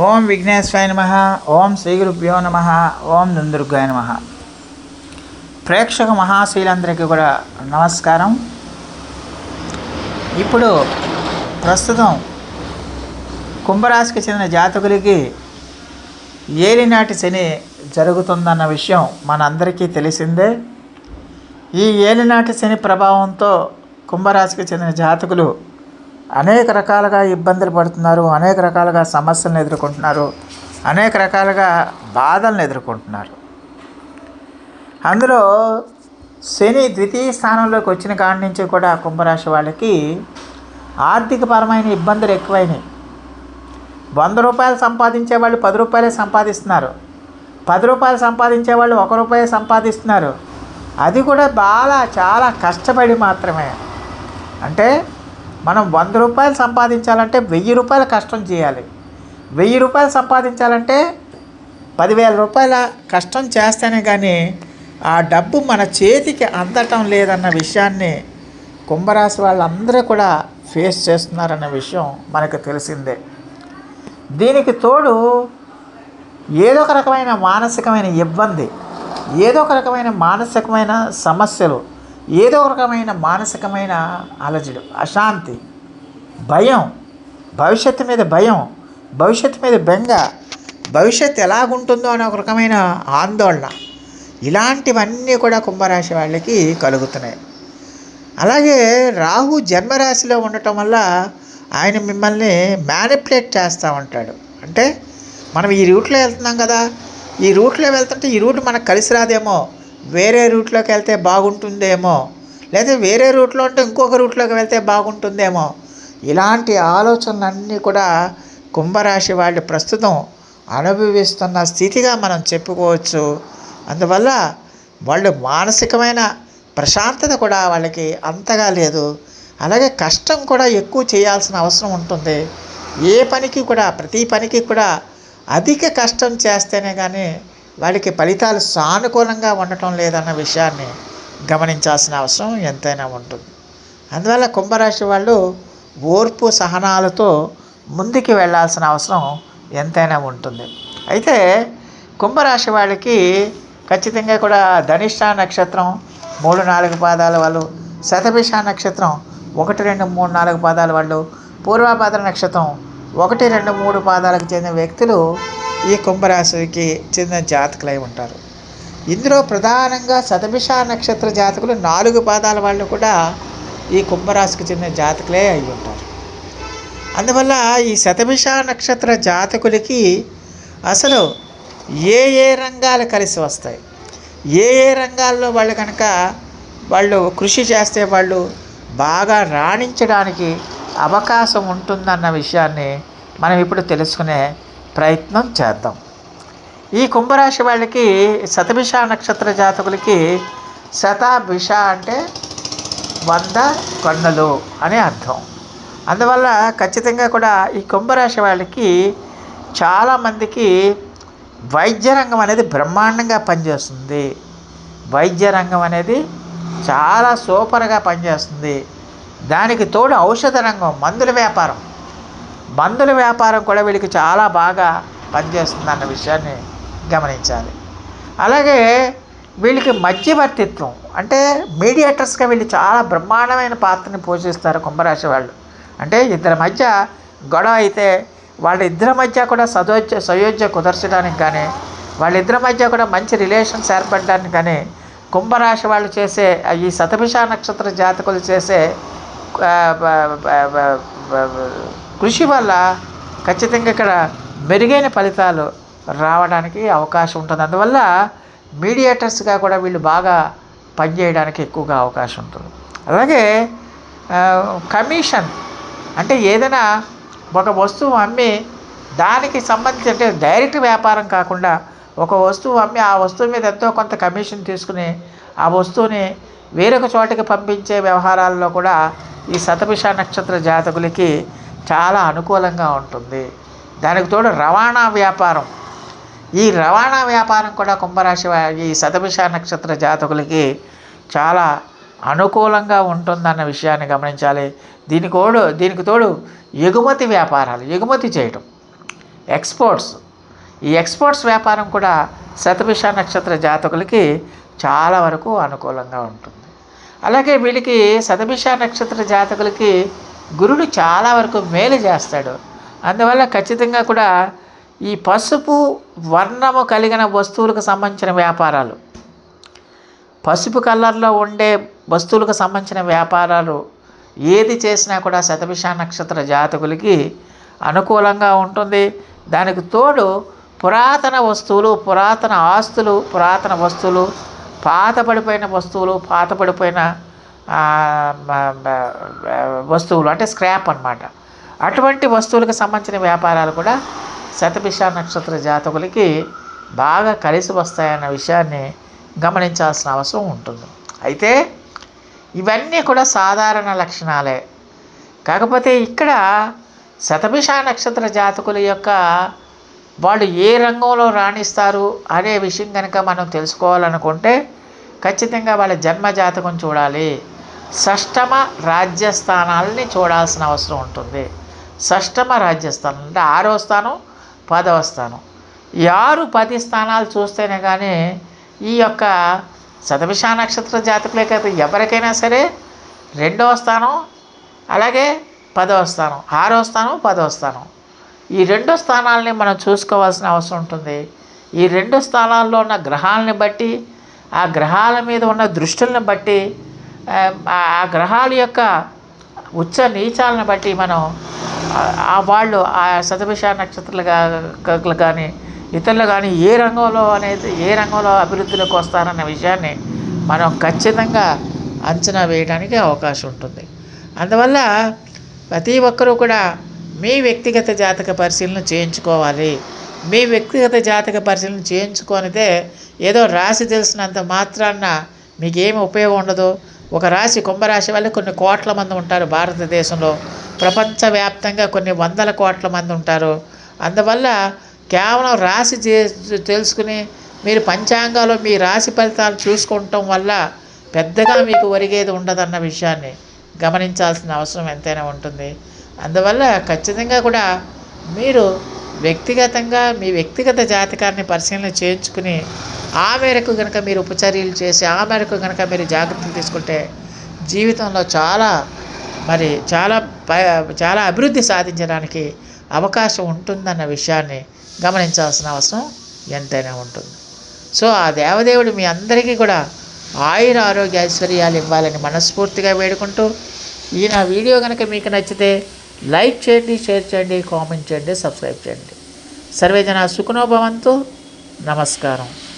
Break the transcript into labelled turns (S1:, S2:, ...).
S1: ఓం విఘ్నేశ్వరాయ నమ ఓం శ్రీ గురుభ్యో నమ ఓం దుందుర్గాయ నమ. ప్రేక్షక మహాశీలందరికీ కూడా నమస్కారం. ఇప్పుడు ప్రస్తుతం కుంభరాశికి చెందిన జాతకులకి ఏలినాటి శని జరుగుతుందన్న విషయం మనందరికీ తెలిసిందే. ఈ ఏలినాటి శని ప్రభావంతో కుంభరాశికి చెందిన జాతకులు అనేక రకాలుగా ఇబ్బందులు పడుతున్నారు అనేక రకాలుగా సమస్యలను ఎదుర్కొంటున్నారు అనేక రకాలుగా బాధలను ఎదుర్కొంటున్నారు. అందులో శని ద్వితీయ స్థానంలోకి వచ్చిన కాడి నుంచి కూడా కుంభరాశి వాళ్ళకి ఆర్థికపరమైన ఇబ్బందులు ఎక్కువైనాయి. వంద రూపాయలు సంపాదించే వాళ్ళు పది రూపాయలే సంపాదిస్తున్నారు. పది రూపాయలు సంపాదించే వాళ్ళు ఒక రూపాయి సంపాదిస్తున్నారు. అది కూడా బాగా చాలా కష్టపడి మాత్రమే. అంటే మనం వంద రూపాయలు సంపాదించాలంటే వెయ్యి రూపాయలు కష్టం చేయాలి. వెయ్యి రూపాయలు సంపాదించాలంటే పదివేల రూపాయల కష్టం చేస్తేనే కానీ ఆ డబ్బు మన చేతికి అందటం లేదన్న విషయాన్ని కుంభరాశి వాళ్ళందరూ కూడా ఫేస్ చేస్తున్నారన్న విషయం మనకు తెలిసిందే. దీనికి తోడు ఏదో ఒక రకమైన మానసికమైన ఇబ్బంది ఏదో ఒక రకమైన మానసికమైన సమస్యలు ఏదో ఒక రకమైన మానసికమైన అలజడు అశాంతి భయం భవిష్యత్తు మీద భయం భవిష్యత్తు మీద బెంగ భవిష్యత్తు ఎలాగుంటుందో అనే ఒక రకమైన ఆందోళన. ఇలాంటివన్నీ కూడా కుంభరాశి వాళ్ళకి కలుగుతున్నాయి. అలాగే రాహు జన్మరాశిలో ఉండటం వల్ల ఆయన మిమ్మల్ని మ్యానిపులేట్ చేస్తూ ఉంటాడు. అంటే మనం ఈ రూట్లో వెళ్తున్నాం కదా ఈ రూట్లో వెళ్తుంటే ఈ రూట్ మనకు కలిసి రాదేమో వేరే రూట్లోకి వెళ్తే బాగుంటుందేమో? లేదా వేరే రూట్లో ఉంటే ఇంకొక రూట్లోకి వెళ్తే బాగుంటుందేమో? ఇలాంటి ఆలోచనలన్నీ కూడా కుంభరాశి వాళ్ళు ప్రస్తుతం అనుభవిస్తున్న స్థితిగా మనం చెప్పుకోవచ్చు. అందువల్ల వాళ్ళు మానసికమైన ప్రశాంతత కూడా వాళ్ళకి అంతగా లేదు. అలాగే కష్టం కూడా ఎక్కువ చేయాల్సిన అవసరం ఉంటుంది. ఏ పనికి కూడా ప్రతి పనికి కూడా అధిక కష్టం చేస్తేనే కానీ వాళ్ళకి ఫలితాలు సానుకూలంగా ఉండటం లేదన్న విషయాన్ని గమనించాల్సిన అవసరం ఎంతైనా ఉంటుంది. అందువల్ల కుంభరాశి వాళ్ళు ఓర్పు సహనాలతో ముందుకు వెళ్ళాల్సిన అవసరం ఎంతైనా ఉంటుంది. అయితే కుంభరాశి వాళ్ళకి ఖచ్చితంగా కూడా ధనిష్ట నక్షత్రం మూడు నాలుగు పాదాల వాళ్ళు శతభిష నక్షత్రం ఒకటి రెండు మూడు నాలుగు పాదాల వాళ్ళు పూర్వాపాద నక్షత్రం ఒకటి రెండు మూడు పాదాలకు చెందిన వ్యక్తులు ఈ కుంభరాశికి చెందిన జాతకులై ఉంటారు. ఇందులో ప్రధానంగా శతభిష నక్షత్ర జాతకులు నాలుగు పాదాల వాళ్ళు కూడా ఈ కుంభరాశికి చెందిన జాతకులే అయి ఉంటారు. అందువల్ల ఈ శతభిష నక్షత్ర జాతకులకి అసలు ఏ ఏ రంగాలు కలిసి వస్తాయి? ఏ ఏ రంగాల్లో వాళ్ళు కనుక వాళ్ళు కృషి చేస్తే వాళ్ళు బాగా రాణించడానికి అవకాశం ఉంటుందన్న విషయాన్ని మనం ఇప్పుడు తెలుసుకునే ప్రయత్నం చేద్దాం. ఈ కుంభరాశి వాళ్ళకి శతభిష నక్షత్ర జాతకులకి శతాభిష అంటే వంద కన్నులు అని అర్థం. అందువల్ల ఖచ్చితంగా కూడా ఈ కుంభరాశి వాళ్ళకి చాలామందికి వైద్యరంగం అనేది బ్రహ్మాండంగా పనిచేస్తుంది. వైద్య రంగం అనేది చాలా సూపర్గా పనిచేస్తుంది. దానికి తోడు ఔషధ రంగం మందుల వ్యాపారం. మందుల వ్యాపారం కూడా వీళ్ళకి చాలా బాగా పనిచేస్తుంది అన్న విషయాన్ని గమనించాలి. అలాగే వీళ్ళకి మధ్యవర్తిత్వం అంటే మీడియేటర్స్గా వీళ్ళు చాలా బ్రహ్మాండమైన పాత్రని పోషిస్తారు కుంభరాశి వాళ్ళు. అంటే ఇద్దరి మధ్య గొడవ అయితే వాళ్ళ ఇద్దరి మధ్య కూడా సదోజ్య సయోజ్య కుదర్చడానికి కానీ వాళ్ళిద్దరి మధ్య కూడా మంచి రిలేషన్స్ ఏర్పడడానికి కానీ కుంభరాశి వాళ్ళు చేసే ఈ శతభిష నక్షత్ర జాతకులు చేసే కృషి వల్ల ఖచ్చితంగా ఇక్కడ మెరుగైన ఫలితాలు రావడానికి అవకాశం ఉంటుంది. అందువల్ల మీడియేటర్స్గా కూడా వీళ్ళు బాగా పనిచేయడానికి ఎక్కువగా అవకాశం ఉంటుంది. అలాగే కమిషన్ అంటే ఏదైనా ఒక వస్తువు అమ్మి దానికి సంబంధించి అంటే డైరెక్ట్ వ్యాపారం కాకుండా ఒక వస్తువు అమ్మి ఆ వస్తువు మీద ఎంతో కొంత కమిషన్ తీసుకుని ఆ వస్తువుని వేరొక చోటకి పంపించే వ్యవహారాల్లో కూడా ఈ శతభిష నక్షత్ర జాతకులకి చాలా అనుకూలంగా ఉంటుంది. దానికి తోడు రవాణా వ్యాపారం. ఈ రవాణా వ్యాపారం కూడా కుంభరాశి ఈ శతభిష నక్షత్ర జాతకులకి చాలా అనుకూలంగా ఉంటుందన్న విషయాన్ని గమనించాలి. దీనికి తోడు దీనికి తోడు ఎగుమతి వ్యాపారాలు ఎగుమతి చేయటం. ఎక్స్పోర్ట్స్. ఈ ఎక్స్పోర్ట్స్ వ్యాపారం కూడా శతభిష నక్షత్ర జాతకులకి చాలా వరకు అనుకూలంగా ఉంటుంది. అలాగే వీళ్ళకి శతభిష నక్షత్ర జాతకులకి గురుడు చాలా వరకు మేలు చేస్తాడు. అందువల్ల ఖచ్చితంగా కూడా ఈ పసుపు వర్ణము కలిగిన వస్తువులకు సంబంధించిన వ్యాపారాలు పసుపు కలర్లో ఉండే వస్తువులకు సంబంధించిన వ్యాపారాలు ఏది చేసినా కూడా శతభిష నక్షత్ర జాతకులకి అనుకూలంగా ఉంటుంది. దానికి తోడు పురాతన వస్తువులు పురాతన ఆస్తులు పురాతన వస్తువులు పాత పడిపోయిన వస్తువులు పాత పడిపోయిన వస్తువులు అంటే స్క్రాప్ అన్నమాట. అటువంటి వస్తువులకు సంబంధించిన వ్యాపారాలు కూడా శతభిష నక్షత్ర జాతకులకి బాగా కలిసి వస్తాయన్న విషయాన్ని గమనించాల్సిన అవసరం ఉంటుంది. అయితే ఇవన్నీ కూడా సాధారణ లక్షణాలే. కాకపోతే ఇక్కడ శతభిష నక్షత్ర జాతకుల యొక్క వాళ్ళు ఏ రంగంలో రాణిస్తారు అనే విషయం కనుక మనం తెలుసుకోవాలనుకుంటే ఖచ్చితంగా వాళ్ళ జన్మ జాతకం చూడాలి. షష్టమ రాజ్యస్థానాలని చూడాల్సిన అవసరం ఉంటుంది. షష్టమ రాజ్యస్థానం అంటే ఆరో స్థానం పదవ స్థానం. ఈ ఆరు పది స్థానాలు చూస్తేనే కానీ ఈ యొక్క శతభిష నక్షత్ర జాతకులే కదా ఎవరికైనా సరే రెండవ స్థానం అలాగే పదవ స్థానం ఆరో స్థానం పదవ స్థానం. ఈ రెండు స్థానాలని మనం చూసుకోవాల్సిన అవసరం ఉంటుంది. ఈ రెండు స్థానాల్లో ఉన్న గ్రహాలని బట్టి ఆ గ్రహాల మీద ఉన్న దృష్టులను బట్టి ఆ, గ్రహాల యొక్క ఉచ్చ నీచాలను బట్టి మనం ఆ- వాళ్ళు ఆ శతభిష నక్షత్రాలు కానీ ఇతరులు కానీ ఏ రంగంలో అనేది ఏ రంగంలో అభివృద్ధిలోకి వస్తారన్న విషయాన్ని మనం ఖచ్చితంగా అంచనా వేయడానికి అవకాశం ఉంటుంది. అందువల్ల ప్రతి ఒక్కరూ కూడా మీ వ్యక్తిగత జాతక పరిశీలన చేయించుకోవాలి. మీ వ్యక్తిగత జాతక పరిశీలన చేయించుకొనితే ఏదో రాసి తెలిసినంత మాత్రాన మీకేమి ఉపయోగం ఉండదు. ఒక రాశి కుంభరాశి వల్ల కొన్ని కోట్ల మంది ఉంటారు భారతదేశంలో. ప్రపంచవ్యాప్తంగా కొన్ని వందల కోట్ల మంది ఉంటారు. అందువల్ల కేవలం రాశి చే- తెలుసుకుని మీరు పంచాంగాలు మీ రాశి ఫలితాలు చూసుకోవటం వల్ల పెద్దగా మీకు ఒరిగేది ఉండదన్న విషయాన్ని గమనించాల్సిన అవసరం ఎంతైనా ఉంటుంది. అందువల్ల ఖచ్చితంగా కూడా మీరు వ్యక్తిగతంగా మీ వ్యక్తిగత జాతకాన్ని పరిశీలన చేయించుకుని ఆ మేరకు కనుక మీరు ఉపచర్యలు చేసి ఆ మేరకు కనుక మీరు జాగ్రత్తలు తీసుకుంటే జీవితంలో చాలా మరి చాలా చాలా అభివృద్ధి సాధించడానికి అవకాశం ఉంటుందన్న విషయాన్ని గమనించాల్సిన అవసరం ఎంతైనా ఉంటుంది. సో ఆ దేవదేవుడు మీ అందరికీ కూడా ఆయుర ఆరోగ్య ఐశ్వర్యాలు ఇవ్వాలని మనస్ఫూర్తిగా వేడుకుంటూ ఈ నా వీడియో కనుక మీకు నచ్చితే లైక్ చేయండి షేర్ చేయండి కామెంట్ చేయండి సబ్స్క్రైబ్ చేయండి. సర్వేజన సుఖనోభవంతు. నమస్కారం.